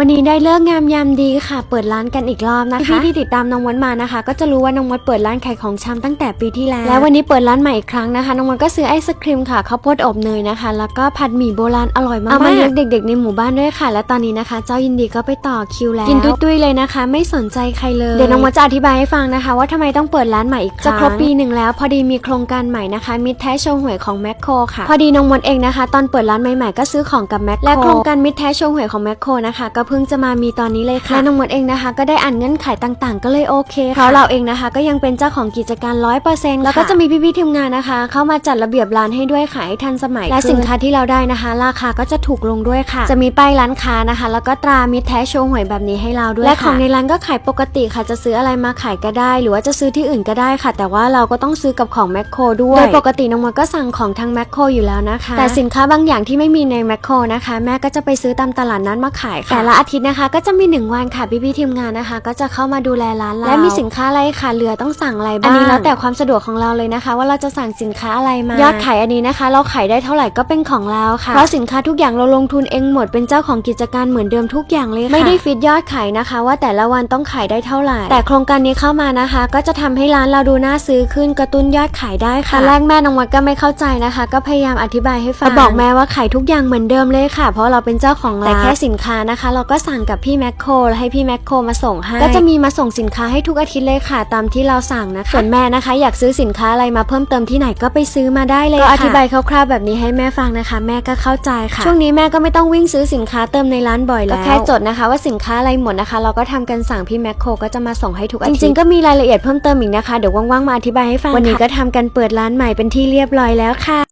วันนี้ได้เลิกงามยามดีค่ะ เปิดร้านกันอีกรอบนะคะพี่ที่ติดตามน้องมดมานะคะ ก็จะรู้ว่าน้องมดเปิดร้านขายของชำตั้งแต่ปีที่แล้ว และวันนี้เปิดร้านใหม่อีกครั้งนะคะน้องมดก็ซื้อไอศครีมค่ะข้าวโพดอบเนยนะคะ แล้วก็ผัดหมี่โบราณอร่อยมากๆเอามาเลี้ยงเด็ก ๆ ในหมู่บ้านด้วยค่ะ และตอนนี้นะคะ เจ้ายินดีก็ไปต่อคิวแล้วกินตุ้ยๆเลยนะคะ ไม่สนใจใครเลยเดี๋ยวน้องมดจะอธิบายให้ฟังนะคะ ว่าทำไมต้องเปิดร้านใหม่อีกครั้งจะครบปีหนึ่งแล้ว พอดีมีโครงการใหม่นะคะมิตรแท้โชว์หวยของแมคโครค่ะพอดีน้องมดเองนะคะ ตอนเปิดร้านใหม่ๆก็ซื้อของกับแมคโครและโครงการมิตรแท้โชว์หวยของแมคโครนะคะก็เพิ่งจะมามีตอนนี้เลยค่ะและน้องมดเองนะคะ ก็ได้อ่านเงื่อนไขต่างๆ ก็เลยโอเคค่ะเพราะเราเองนะคะ ก็ยังเป็นเจ้าของกิจการร้อยเปอร์เซ็นต์แล้วก็จะมีพี่ๆทีมงานนะคะ เข้ามาจัดระเบียบร้านให้ด้วยขายให้ทันสมัย และสินค้าที่เราได้นะคะ ราคาก็จะถูกลงด้วยค่ะ จะมีป้ายร้านค้านะคะ แล้วก็ตรามิตรแท้โชว์หวยแบบนี้ให้เราด้วยและของในร้านก็ขายปกติค่ะจะซื้ออะไรมาขายก็ได้ หรือว่าจะซื้อที่อื่นก็ได้ค่ะ แต่ว่าเราก็ต้องซื้อกับของแมคโครด้วยโดยปกติน้องมดก็สั่งของทางแมคโครอยู่แล้วนะคะ แต่สินค้าบางอย่างที่ไม่มีในแมคโครนะคะ แม่ก็จะไปซื้อตามตลาดนัดมาขายค่ะแต่ละอาทิตย์นะคะ ก็จะมีหนึ่งวันค่ะพี่ๆทีมงานนะคะ ก็จะเข้ามาดูแลร้านเราและมีสินค้าอะไรค่ะเหลือต้องสั่งอะไรบ้างอันนี้แล้วแต่ความสะดวกของเราเลยนะคะ ว่าเราจะสั่งสินค้าอะไรมายอดขายอันนี้นะคะ เราขายได้เท่าไหร่ก็เป็นของเราค่ะเพราะสินค้าทุกอย่างเราลงทุนเองหมดเป็นเจ้าของกิจการเหมือนเดิมทุกอย่างเลยค่ะไม่ได้ฟิตยอดขายนะคะ ว่าแต่ละวันต้องขายได้เท่าไหร่ แต่โครงการนี้เข้ามานะคะ ก็จะทำให้ร้านเราดูน่าซื้อขึ้นกระตุ้นยอดขายได้ค่ะตอนแรกแม่น้องวัดก็ไม่เข้าใจนะคะ ก็พยายามอธิบายให้ฟังบอกแม่ว่าขายทุกอย่างเหมือนเดิมเลยค่ะ เพราะเราเป็นเจ้าของร้านแต่แค่สินค้านะคะเราก็สั่งกับพี่แมคโครให้พี่แมคโครมาส่งให้ก็จะมีมาส่งสินค้าให้ทุกอาทิตย์เลยค่ะ ตามที่เราสั่งนะคะส่วนแม่นะคะ อยากซื้อสินค้าอะไรมาเพิ่มเติมที่ไหนก็ไปซื้อมาได้เลยก็อธิบายคร่าวๆแบบนี้ให้แม่ฟังนะคะ แม่ก็เข้าใจค่ะ ช่วงนี้แม่ก็ไม่ต้องวิ่งซื้อสินค้าเติมในร้านบ่อยแล้วก็แค่จดนะคะ ว่าสินค้าอะไรหมดนะคะ เราก็ทำกันสั่งพี่แมคโครก็จะมาส่งให้ทุกอาทิตย์จริงๆก็มีรายละเอียดเพิ่มเติมอีกนะคะเดี๋ยวว่างๆมาอธิบายให้ฟังวันนี้ก็ทำกันเปิดร้านใหม่เป็นที่เรียบร้อยแล้วค่ะ